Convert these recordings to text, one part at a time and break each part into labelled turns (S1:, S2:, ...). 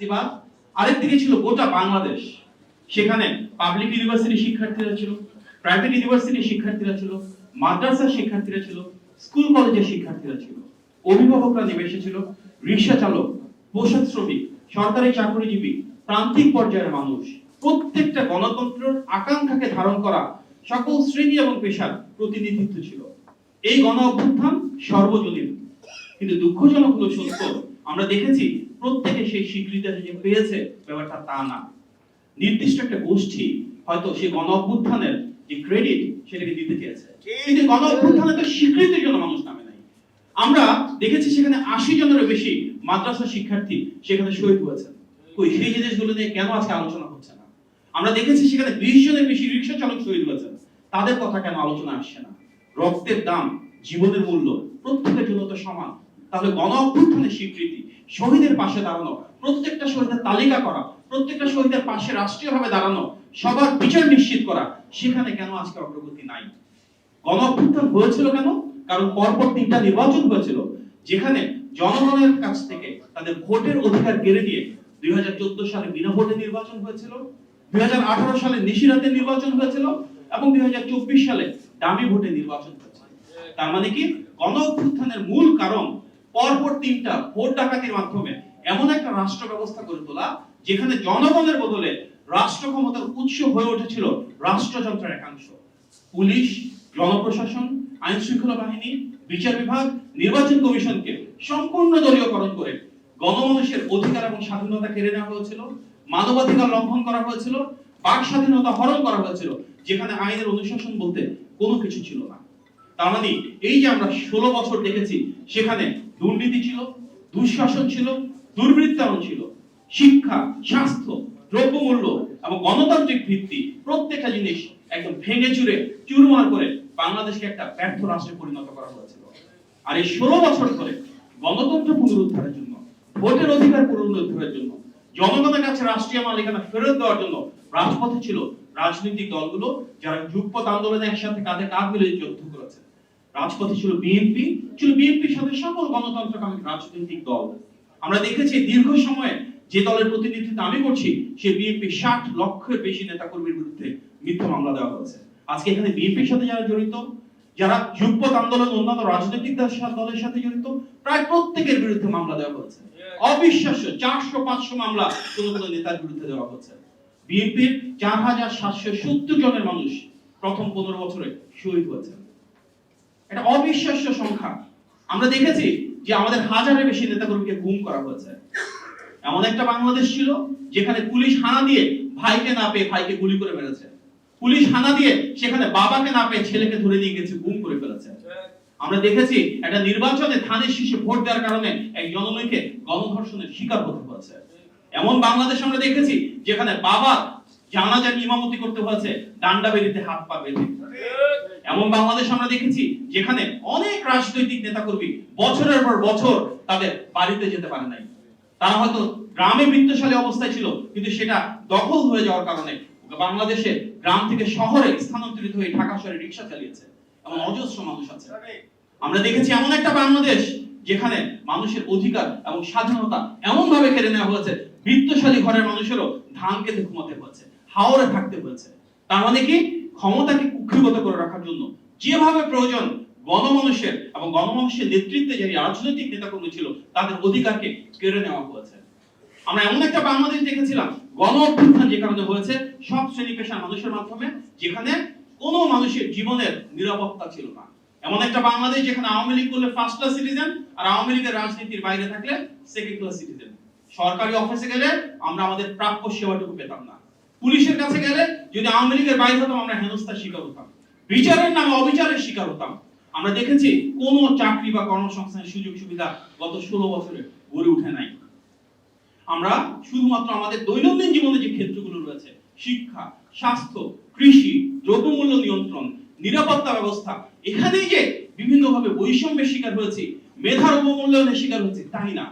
S1: ফ্যাসিবাদ আরেকদিকে ছিল গোটা বাংলাদেশ। সেখানে পাবলিক ইউনিভার্সিটির শিক্ষার্থীরা ছিল প্রাইভেট ইউনিভার্সিটির শিক্ষার্থীরা ছিল মাদ্রাসার শিক্ষার্থীরা ছিল স্কুল কলেজের শিক্ষার্থীরা ছিল, অভিভাবকরা নেমে এসেছিল রিক্সা চালক, পোশাক শ্রমিক, সরকারি চাকরিজীবী, প্রান্তিক পর্যায়ের মানুষ। প্রত্যেকটা গণতন্ত্রের আকাঙ্ক্ষাকে ধারণ করা সকল শ্রেণি এবং পেশার প্রতিনিধিত্ব ছিল। এই গণ অভ্যুত্থান সর্বজনীন। কিন্তু দুঃখজনক হলো সত্য, আমরা দেখেছি প্রত্যেকে সেই স্বীকৃতি যে পেয়েছে, ব্যাপারটা তা না। নির্দিষ্ট একটা গোষ্ঠী হয়তো সেই গণ অভ্যুত্থানের যে ক্রেডিট সেটাকে দিতে চেয়েছে। কিন্তু গণ অভ্যুত্থানের তো স্বীকৃতির জন্য মানুষ নামে নাই। আমরা দেখেছি সেখানে আশি জনেরও বেশি মাদ্রাসা শিক্ষার্থী সেখানে শহীদ হয়েছেন। কই, সেই জিনিসগুলো নিয়ে কেন আজকে আলোচনা হচ্ছে না? আমরা দেখেছি সেখানে বিশ জনের বেশি রিক্সা চালক শহীদ হয়েছেন। তাদের কথা কেন আলোচনা আসছে না? রক্তের দাম, জীবনের মূল্য, প্রত্যেকের জন্য তো সমান। তাহলে গণ অভ্যুত্থানের স্বীকৃতি, শহীদের পাশে দাঁড়ানো, প্রত্যেকটা শহীদের তালিকা করা, প্রত্যেকটা শহীদের পাশে রাষ্ট্রীয়ভাবে দাঁড়ানো, সবার বিচার নিশ্চিত করা, সেখানে কেন আজকে অগ্রগতি নাই? গণ অভ্যুত্থান হয়েছিল কেন? কারণ পরপর তিনটা নির্বাচন হয়েছিল, যেখানে জনগণের কাছ থেকে তাদের ভোটের অধিকার কেড়ে দিয়ে দুই হাজার চোদ্দ সালে বিনা ভোটে নির্বাচন হয়েছিল, দুই হাজার আঠারো সালে নিশিরাতে নির্বাচন হয়েছিল এবং দুই হাজার চব্বিশ সালে দামি ভোটে নির্বাচন হয়েছিল। তার মানে কি? গণ অভ্যুত্থানের মূল কারণ পরপর তিনটা ভোট ডাকাতির মাধ্যমে এমন একটা রাষ্ট্র ব্যবস্থা করে তোলা, যেখানে জনগণের বদলে রাষ্ট্র ক্ষমতার উৎস হয়ে উঠেছিল রাষ্ট্রযন্ত্রের একাংশ। পুলিশ, জনপ্রশাসন আইন শৃঙ্খলা বাহিনী, বিচার বিভাগ, নির্বাচন কমিশনকে সম্পূর্ণ দলীয়করণ করে গণমানুষের অধিকার এবং স্বাধীনতা কেড়ে নেওয়া হয়েছিল, মানবাধিকার লঙ্ঘন করা হয়েছিল, বাক স্বাধীনতা হরণ করা হয়েছিল, যেখানে আইনের অনুশাসন বলতে কোনো কিছু ছিল না। তার মানে এই যে আমরা ষোলো বছর দেখেছি, সেখানে দুর্নীতি ছিল, দুঃশাসন ছিল দুর্বৃত্তায়ন ছিল। শিক্ষা, স্বাস্থ্য, দ্রব্যমূল্য এবং গণতান্ত্রিক ভিত্তি প্রত্যেকটা জিনিস একদম ভেঙে চুরে চুরমার করে বাংলাদেশকে একটা ব্যর্থ রাষ্ট্রে পরিণত করা হয়েছিল। আর এই ষোলো বছর ধরে গণতন্ত্র পুনরুদ্ধারের জন্য, ভোটের অধিকার পুনরুদ্ধারের জন্য, জনগণের কাছে রাষ্ট্রীয় মালিকানা ফেরত দেওয়ার জন্য রাজপথে ছিল রাজনৈতিক দলগুলো যারা যুগপথ আন্দোলনে একসাথে কাঁধে কাঁধ মিলে যুদ্ধ করেছে। রাজপথে ছিল বিএনপি, ছিল বিএনপির সাথে সকল গণতন্ত্রকামী রাজনৈতিক দল। আমরা দেখেছি দীর্ঘ সময়ে যে দলের প্রতিনিধিত্ব আমি করছি, সে বিএনপি ষাট লক্ষের বেশি নেতাকর্মীর বিরুদ্ধে মিথ্যা মামলা দেওয়া হয়েছে। আজকে এখানে বিএনপির সাথে যারা জড়িত, যারা যুগপথ আন্দোলন অন্যান্য রাজনৈতিক দলের সাথে জড়িত, প্রায় প্রত্যেকের বিরুদ্ধে মামলা দেওয়া হয়েছে। অবিশ্বাস্য চারশো, পাঁচশো মামলা কোন কোন নেতার বিরুদ্ধে দেওয়া হচ্ছে বিএনপির চার হাজার সাতশো সত্তর জনের মানুষ প্রথম পনেরো বছরে শহীদ হয়েছে। এটা অবিশ্বাস্য সংখ্যা। আমরা দেখেছি যে আমাদের হাজারের বেশি নেতাকর্মীকে গুম করা হয়েছে। এমন একটা বাংলাদেশ ছিল যেখানে পুলিশ হানা দিয়ে ভাইকে না পেয়ে ভাইকে গুলি করে মেরেছে। পুলিশ হানা দিয়ে সেখানে বাবাকে না পেয়ে ছেলেকে ধরে নিয়ে গেছে, গুম করে ফেলেছে। আমরা দেখেছি একটা নির্বাচনে ধানের শীষে ভোট দেওয়ার কারণে এক জননৈকে গণধর্ষণের শিকার হতে হয়েছে। এমন বাংলাদেশ আমরা দেখেছি যেখানে বাবা জানাজার ইমামতি করতে হয়েছে ডান্ডা বেরিতে হাত পা বেঁধে। এমন বাংলাদেশ আমরা দেখেছি, যেখানে অনেক রাজনৈতিক নেতাকর্মী বছরের পর বছর তাদের বাড়িতে যেতে পারে নাই। তারা হয়তো গ্রামে বৃত্তশালী অবস্থায় ছিল, কিন্তু সেটা দখল হয়ে যাওয়ার কারণে বাংলাদেশে গ্রাম থেকে শহরে স্থানান্তরিত হয়ে ঢাকা শহরে রিক্সা চালিয়েছে এমন অজস্র মানুষ আছে। আমরা দেখেছি এমন একটা বাংলাদেশ, যেখানে মানুষের অধিকার এবং স্বাধীনতা এমন ভাবে কেড়ে নেওয়া হয়েছে, বৃত্তশালী ঘরের মানুষেরও ধান খেতে ঘুমাতে হয়েছে। হাওরে থাকতে হয়েছে তার মানে কি? ক্ষমতাকে কুক্ষিগত করে রাখার জন্য। যেভাবে প্রয়োজন গণমানুষের এবং গণমানুষের নেতৃত্বে যে রাজনৈতিক নেতাকর্মী ছিল, তাদের অধিকারকে কেড়ে নেওয়া হয়েছে। আমরা এমন একটা বাংলাদেশ দেখেছিলাম, গণ অভ্যুত্থান যে কারণে হয়েছে, সব শ্রেণি পেশার মানুষের মাধ্যমে, যেখানে কোনো মানুষের জীবনের নিরাপত্তা ছিল না। এমন একটা বাংলাদেশ যেখানে আওয়ামী লীগ করলে ফার্স্ট ক্লাস সিটিজেন আর আওয়ামী লীগের রাজনীতির বাইরে থাকলে সেকেন্ড ক্লাস সিটিজেন সরকারি অফিসে গেলে আমরা আমাদের প্রাপ্য সেবাটুকু পেতাম না। পুলিশের কাছে গেলে যদি আওয়ামী লীগের বাইরে হতাম, আমরা হেনস্থার শিকার হতাম। বিচারের নামে অবিচারের শিকার হতাম। আমরা দেখেছি কোন চাকরি বা কর্মসংস্থানের সুযোগ সুবিধা গত ষোলো বছরে গড়ে উঠে নাই। আমরা শুধুমাত্র আমাদের দৈনন্দিন জীবনে যে ক্ষেত্রগুলো রয়েছে, শিক্ষা, স্বাস্থ্য, কৃষি, দ্রব্যমূল্য নিয়ন্ত্রণ, নিরাপত্তা ব্যবস্থা, এখানেই যে বিভিন্নভাবে বৈষম্যের শিকার হয়েছে, মেধার অবমূল্যায়নের শিকার হয়েছে, তাই না?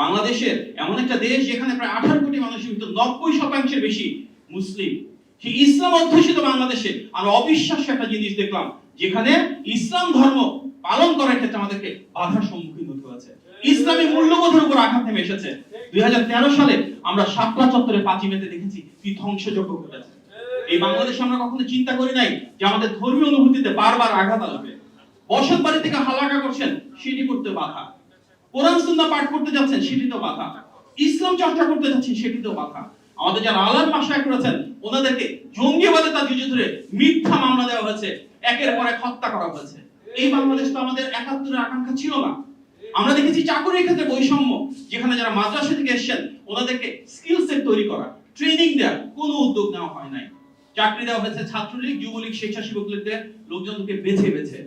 S1: বাংলাদেশের এমন একটা দেশ যেখানে প্রায় আঠারো কোটি মানুষের ভিতর নব্বই শতাংশের বেশি মুসলিম। সেই ইসলাম অধ্যুষিত বাংলাদেশে। আমরা অবিশ্বাস্য একটা জিনিস দেখলাম, যেখানে ইসলাম ধর্ম পালন করার ক্ষেত্রে আমাদেরকে বাধার সম্মুখীন হতে হয়েছে। ইসলামী মূল্যবোধের উপর আঘাত নেমে এসেছে। দুই হাজার তেরো সালে আমরা শাপলা চত্বরে পাঁচি মেতে দেখেছি কি ধ্বংসযজ্ঞ ঘটেছে। এই বাংলাদেশে আমরা কখনো চিন্তা করি নাই যে আমাদের ধর্মীয় অনুভূতিতে বারবার আঘাত আসবে। বসত বাড়ি থেকে হালাকা করছেন, সেটি করতে বাধা। কোরআন সুন্নাহ পাঠ করতে যাচ্ছেন, সেটি তো বাধা। ইসলাম চর্চা করতে যাচ্ছেন, সেটি তো বাধা। আমাদের যারা আলাম মাসায় করেছেন, ওনাদেরকে জঙ্গিবাদে তার যুদ্ধ ধরে মিথ্যা মামলা দেওয়া হয়েছে, একের পর এক হত্যা করা হয়েছে। এই বাংলাদেশ তো আমাদের একাত্তরের আকাঙ্ক্ষা ছিল না। আমরা দেখেছি চাকরির ক্ষেত্রে বৈষম্য, যেখানে যারা মাদ্রাসা থেকে এসেছেন, ওনাদেরকে স্কিল সেট তৈরি করা ট্রেনিং দেওয়ার কোনো উদ্যোগ নেওয়া হয় নাই। চাকরি দেওয়া হয়েছে ছাত্রলীগ, যুবলীগ স্বেচ্ছাসেবক লীগদের লোকজনকে বেছে বেছে।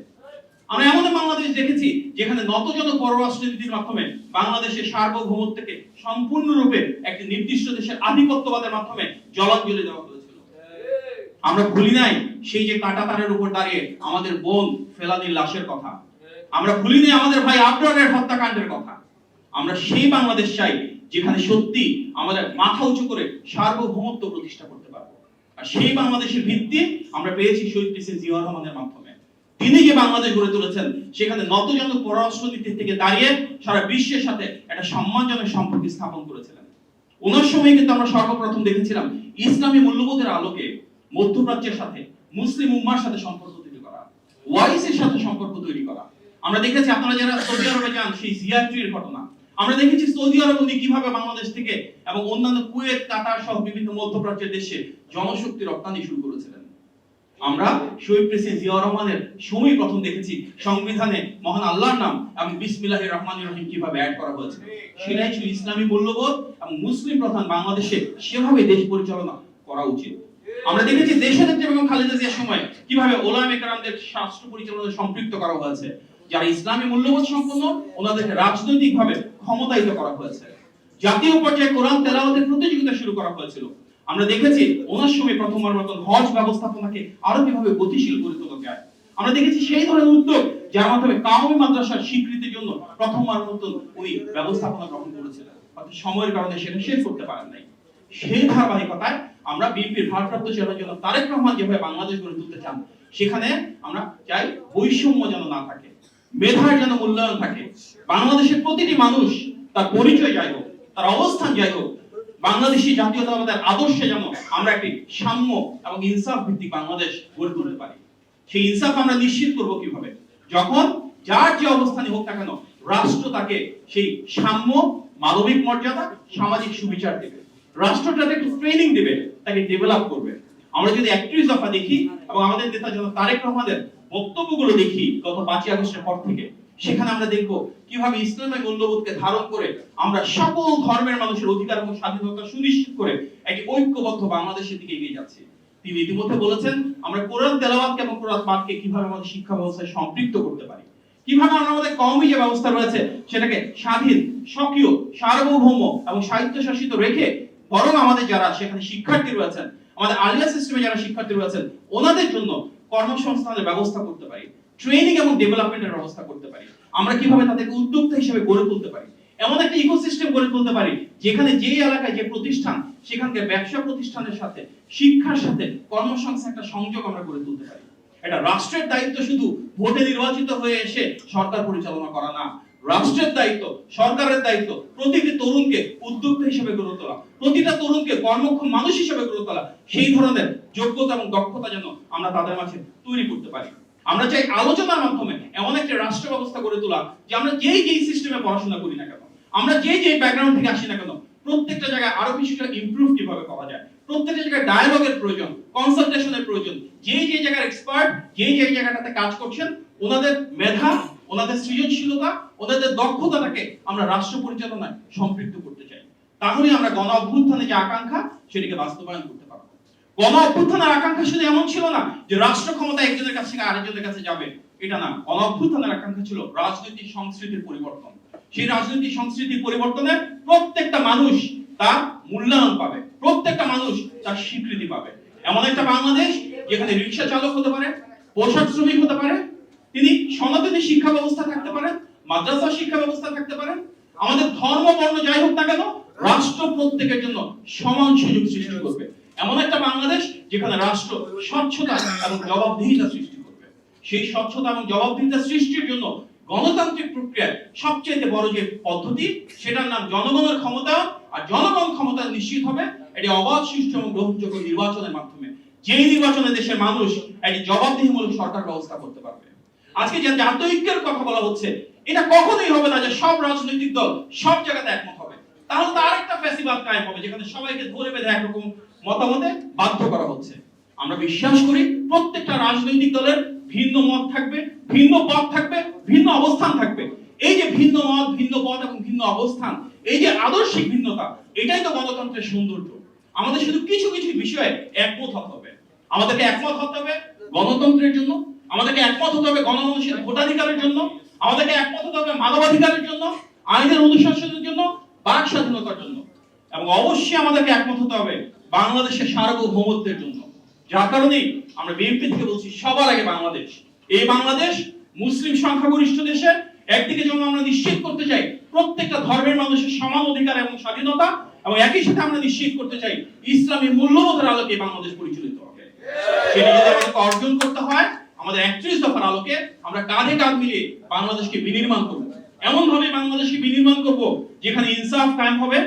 S1: আমরা এমন বাংলাদেশ দেখেছি যেখানে নতজন পররাষ্ট্রনীতির মাধ্যমে বাংলাদেশের সার্বভৌমত্বকে সম্পূর্ণরূপে একটি নির্দিষ্ট দেশের আধিপত্যবাদের মাধ্যমে জলাঞ্জলি দেওয়া হয়েছিল। আমরা ভুলি নাই সেই যে কাটা তারের উপর দাঁড়িয়ে আমাদের বোন ফেলানির লাশের কথা। আমরা ভুলি নাই আমাদের ভাই আবরারের হত্যাকাণ্ডের কথা। আমরা সেই বাংলাদেশ চাই যেখানে সত্যি আমাদের মাথা উঁচু করে সার্বভৌমত্ব প্রতিষ্ঠা করতে পারব। আর সেই বাংলাদেশের ভিত্তি আমরা পেয়েছি শহীদ প্রেসিডেন্ট জিয়া রহমানের মাধ্যমে। তিনি যে বাংলাদেশ গড়ে তুলেছেন, সেখানে নতজন পররাষ্ট্রনীতি থেকে দাঁড়িয়ে সারা বিশ্বের সাথে একটা সম্মানজনক সম্পর্ক স্থাপন করেছিলেন। ওনার সময় কিন্তু আমরা সর্বপ্রথম দেখেছিলাম, ইসলামী মূল্যবোধের আলোকে মধ্যপ্রাচ্যের সাথে, মুসলিম উম্মার সাথে সম্পর্ক তৈরি করা, ওয়াইসের সাথে সম্পর্ক তৈরি করা। আমরা দেখেছি, আপনারা যারা সৌদি আরবে যান, সেই জিয়ারটির ঘটনা। আমরা দেখেছি সৌদি আরব উনি কীভাবে বাংলাদেশ থেকে এবং অন্যান্য কুয়েত, কাতার সহ বিভিন্ন মধ্যপ্রাচ্যের দেশে জনশক্তি রপ্তানি শুরু করেছিলেন। আমরা শহীদ প্রেসিডেন্ট জিয়া রহমানের সময় প্রথম দেখেছি। সংবিধানে মহান আল্লাহর নাম এবং বিসমিল্লাহির রহমানির রহিম কীভাবে অ্যাড করা হয়েছে। সেটাই ছিল ইসলামী মূল্যবোধ এবং মুসলিম প্রধান বাংলাদেশে সেভাবে দেশ পরিচালনা করা উচিত। আমরা দেখেছি দেশের নেত্রী এবং খালেদা জিয়ার সময় কীভাবে ওলামা একরামদের রাষ্ট্র পরিচালনায় সম্পৃক্ত করা হয়েছে, যারা ইসলামী মূল্যবোধ সম্পন্ন, ওনাদেরকে রাজনৈতিকভাবে ক্ষমতায়িত করা হয়েছে। জাতীয় পর্যায়ে কোরআন তেলাওয়াতের প্রতিযোগিতা শুরু করা হয়েছিল। আমরা দেখেছি ওনার সময় প্রথমবার মতন হজ ব্যবস্থাপনাকে আরও কীভাবে গতিশীল করে তোলা যায়। আমরা দেখেছি সেই ধরনের উদ্যোগ যার মাধ্যমে কাউমি মাদ্রাসার স্বীকৃতির জন্য প্রথমবার মতন উনি ব্যবস্থাপনা গ্রহণ করেছিলেন। অর্থাৎ সময়ের কারণে সেটা শেষ করতে পারেন নাই। সেই ধারাবাহিকতায় আমরা বিএনপির ভারপ্রাপ্ত চেয়ারম্যান জন্য তারেক রহমান যেভাবে বাংলাদেশ গড়ে তুলতে চান, সেখানে আমরা চাই বৈষম্য যেন না থাকে, মেধার যেন মূল্যায়ন থাকে। বাংলাদেশের প্রতিটি মানুষ তার পরিচয় যাই হোক, তার অবস্থান যাই হোক বাংলাদেশি জাতীয়তাবাদের আদর্শে যেন আমরা একটি সাম্য এবং ইনসাফ ভিত্তিক বাংলাদেশ গড়ে তুলতে পারি, সেই ইনসাফ আমরা নিশ্চিত করব কীভাবে? যখন যার যে অবস্থানে হোক না কেন রাষ্ট্র তাকে সেই সাম্য, মানবিক মর্যাদা, সামাজিক সুবিচার দেবে। রাষ্ট্র তাকে ট্রেনিং দেবে, তাকে ডেভেলপ করবে। আমরা যদি একত্রিশ দফা দেখি এবং আমাদের নেতা যেন তারেক রহমানের বক্তব্যগুলো দেখি, গত পাঁচই আগস্টের পর থেকে সেখানে আমরা দেখব কীভাবে ইসলামের মূল্যবোধকে ধারণ করে আমরা সকল ধর্মের মানুষের অধিকার এবং স্বাধীনতা সুনিশ্চিত করে একটি ঐক্যবদ্ধ বাংলাদেশের দিকে এগিয়ে যাচ্ছে। তিনি ইতিমধ্যে বলেছেন, আমরা কোরআন তেলাওয়াতকে এবং কোরআন পাঠকে কীভাবে আমাদের শিক্ষা ব্যবস্থায় সম্পৃক্ত করতে পারি? কীভাবে আমরা আমাদের কওমি যে ব্যবস্থা রয়েছে, সেটাকে স্বাধীন স্বকীয় সার্বভৌম এবং স্বায়ত্তশাসিত রেখে বরং আমাদের যারা সেখানে শিক্ষার্থী রয়েছেন, আমাদের আলিয়া সিস্টেমে যারা শিক্ষার্থী রয়েছেন, ওনাদের জন্য কর্মসংস্থানের ব্যবস্থা করতে পারি। ট্রেনিং এবং ডেভেলপমেন্টের ব্যবস্থা করতে পারি। আমরা কীভাবে তাদেরকে উদ্যোক্তা হিসেবে গড়ে তুলতে পারি? এমন একটা ইকোসিস্টেম গড়ে তুলতে পারি, যেখানে যে এলাকায় যে প্রতিষ্ঠান, সেখানকার ব্যবসা প্রতিষ্ঠানের সাথে, শিক্ষার সাথে কর্মসংস্থান একটা সংযোগ আমরা গড়ে তুলতে পারি। এটা রাষ্ট্রের দায়িত্ব শুধু ভোটে নির্বাচিত হয়ে এসে সরকার পরিচালনা করা না। রাষ্ট্রের দায়িত্ব, সরকারের দায়িত্ব, প্রতিটি তরুণকে উদ্যোক্তা হিসেবে গড়ে তোলা, প্রতিটা তরুণকে কর্মক্ষম মানুষ হিসেবে গড়ে তোলা, সেই ধরনের যোগ্যতা এবং দক্ষতা যেন আমরা তাদের মাঝে তৈরি করতে পারি। আমরা চাই আলোচনার মাধ্যমে এমন একটা রাষ্ট্র ব্যবস্থা গড়ে তোলা যে আমরা যেই যেই সিস্টেমে পড়াশোনা করি না কেন, আমরা যেই যেই ব্যাকগ্রাউন্ড থেকে আসি না কেন, প্রত্যেকটা জায়গায় আরও কিছুটা ইমপ্রুভ কীভাবে করা যায়, প্রত্যেকটা জায়গায় ডায়ালগের প্রয়োজন কনসালটেশনের প্রয়োজন, যেই যে জায়গার এক্সপার্ট যেই যে জায়গাটাতে কাজ করছেন, ওনাদের মেধা, ওনাদের সৃজনশীলতা, ওনাদের দক্ষতাটাকে আমরা রাষ্ট্র পরিচালনায় সম্পৃক্ত করতে চাই। তাহলে আমরা গণ অভ্যুত্থানে যে আকাঙ্ক্ষা, সেটিকে বাস্তবায়ন করতে গণ অভ্যুত্থানের আকাঙ্ক্ষা শুধু এমন ছিল না যে রাষ্ট্র ক্ষমতা একজনের কাছ থেকে আরেকজনের কাছে যাবে। এটা না। গণ অভ্যুত্থানের আকাঙ্ক্ষা ছিল রাজনৈতিক সংস্কৃতির পরিবর্তন। সেই রাজনৈতিক সংস্কৃতির পরিবর্তনে প্রত্যেকটা মানুষ তার মূল্যায়ন পাবে। প্রত্যেকটা মানুষ তার স্বীকৃতি পাবে। এমন একটা বাংলাদেশ যেখানে রিক্সা চালক হতে পারে, পোশাক শ্রমিক হতে পারে, তিনি সনাতনী শিক্ষা ব্যবস্থা থাকতে পারেন মাদ্রাসা শিক্ষা ব্যবস্থা থাকতে পারেন আমাদের ধর্ম, বর্ণ, যাই হোক না কেন, রাষ্ট্র প্রত্যেকের জন্য সমান সুযোগ সৃষ্টি করবে। এমন একটা বাংলাদেশ যেখানে রাষ্ট্র স্বচ্ছতা এবং জবাবদিহিতা সৃষ্টি করবে। সেই স্বচ্ছতা এবং জবাবদিহিতা সৃষ্টির জন্য গণতান্ত্রিক প্রক্রিয়ার সবচেয়ে বড় যে পদ্ধতি, সেটার নাম জনগণের ক্ষমতা, আর জনগণ ক্ষমতা নিশ্চিত হবে এটি অবাধ, সুষ্ঠু এবং গ্রহণযোগ্য নির্বাচনের মাধ্যমে। যেই নির্বাচনে দেশের মানুষ একটি জবাবদিহিমূলক সরকার ব্যবস্থা করতে পারবে। আজকে যে জাতীয় ঐক্যের কথা বলা হচ্ছে, এটা কখনোই হবে না যে সব রাজনৈতিক দল সব জায়গাতে একমত হবে। তাহলে তো আরেকটা ফ্যাসিবাদ কায়েম হবে, যেখানে সবাইকে ধরে বেঁধে একরকম মতামতে বাধ্য করা হচ্ছে। আমরা বিশ্বাস করি প্রত্যেকটা রাজনৈতিক দলের ভিন্ন মত থাকবে, ভিন্ন পথ থাকবে, ভিন্ন অবস্থান থাকবে। এই যে ভিন্ন মত, ভিন্ন পথ এবং ভিন্ন অবস্থান, এই যে আদর্শিক ভিন্নতা, এটাই তো গণতন্ত্রের সৌন্দর্য। আমাদের শুধু কিছু কিছু বিষয়ে একমত হতে হবে। আমাদেরকে একমত হতে হবে গণতন্ত্রের জন্য, আমাদেরকে একমত হতে হবে গণমানুষের ভোটাধিকারের জন্য, আমাদেরকে একমত হতে হবে মানবাধিকারের জন্য, আইনের অনুশাসনের জন্য, বাক স্বাধীনতার জন্য। এবং অবশ্যই আমাদেরকে একমত হতে হবে বাংলাদেশের সার্বভৌমত্বের জন্য। যার কারণেই আমরা বিএনপি থেকে বলছি, সবার আগে বাংলাদেশ। এই বাংলাদেশ মুসলিম সংখ্যাগরিষ্ঠ দেশে, একদিকে যেমন আমরা নিশ্চিত করতে চাই প্রত্যেকটা ধর্মের মানুষের সমান অধিকার এবং স্বাধীনতা, এবং একই সাথে আমরা নিশ্চিত করতে চাই ইসলামী মূল্যবোধের আলোকে বাংলাদেশ পরিচালিত হবে। সেটা যদি আমাদেরকে অর্জন করতে হয়, আমাদের একত্রিশ দফার আলোকে আমরা কাঁধে কাঁধ মিলিয়ে বাংলাদেশকে বিনির্মাণ করব। এমন ভাবে বাংলাদেশকে বিনির্মাণ করব যেখানে ইনসাফ কায়েম হবে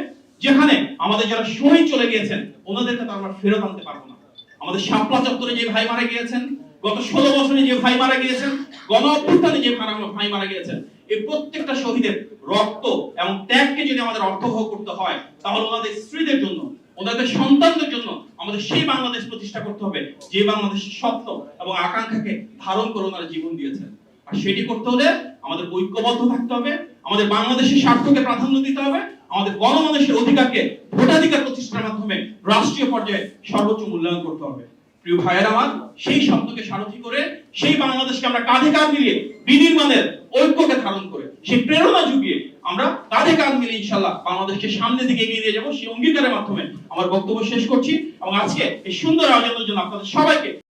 S1: যেখানে আমাদের যারা শহীদ চলে গিয়েছেন, ওনাদেরকে তো আমরা ফেরত আনতে পারব না। আমাদের শাপলা চত্বরে যে ভাই মারা গিয়েছেন, গত ষোলো বছরে যে ভাই মারা গিয়েছেন, গণ অভ্যুত্থানে যে ভাই মারা গিয়েছেন, এই প্রত্যেকটা শহীদের রক্ত এবং ত্যাগকে যদি আমাদের অর্থবহ করতে হয়, তাহলে ওনাদের স্ত্রীদের জন্য, ওনাদের সন্তানদের জন্য আমাদের সেই বাংলাদেশ প্রতিষ্ঠা করতে হবে, যে বাংলাদেশের স্বপ্ন এবং আকাঙ্ক্ষাকে ধারণ করে ওনারা জীবন দিয়েছেন। আর সেটি করতে হলে আমাদের ঐক্যবদ্ধ থাকতে হবে আমাদের বাংলাদেশের স্বার্থকে প্রাধান্য দিতে হবে, আমাদের গণমানুষের অধিকারকে ভোটাধিকার প্রতিষ্ঠার মাধ্যমে রাষ্ট্রীয় পর্যায়ে সর্বোচ্চ মূল্যায়ন করতে হবে। প্রিয় ভাইয়ের আমার, সেই স্বপ্নকে সারথি করে, সেই বাংলাদেশকে আমরা কাঁধে কাঁধ মিলিয়ে বিনির্মাণের ঐক্যকে ধারণ করে, সেই প্রেরণা যুগিয়ে আমরা কাঁধে কাঁধ মিলিয়ে ইনশাল্লাহ বাংলাদেশকে সামনের দিকে এগিয়ে দিয়ে যাব। সেই অঙ্গীকারের মাধ্যমে আমার বক্তব্য শেষ করছি এবং আজকে এই সুন্দর আয়োজনের জন্য আপনাদের সবাইকে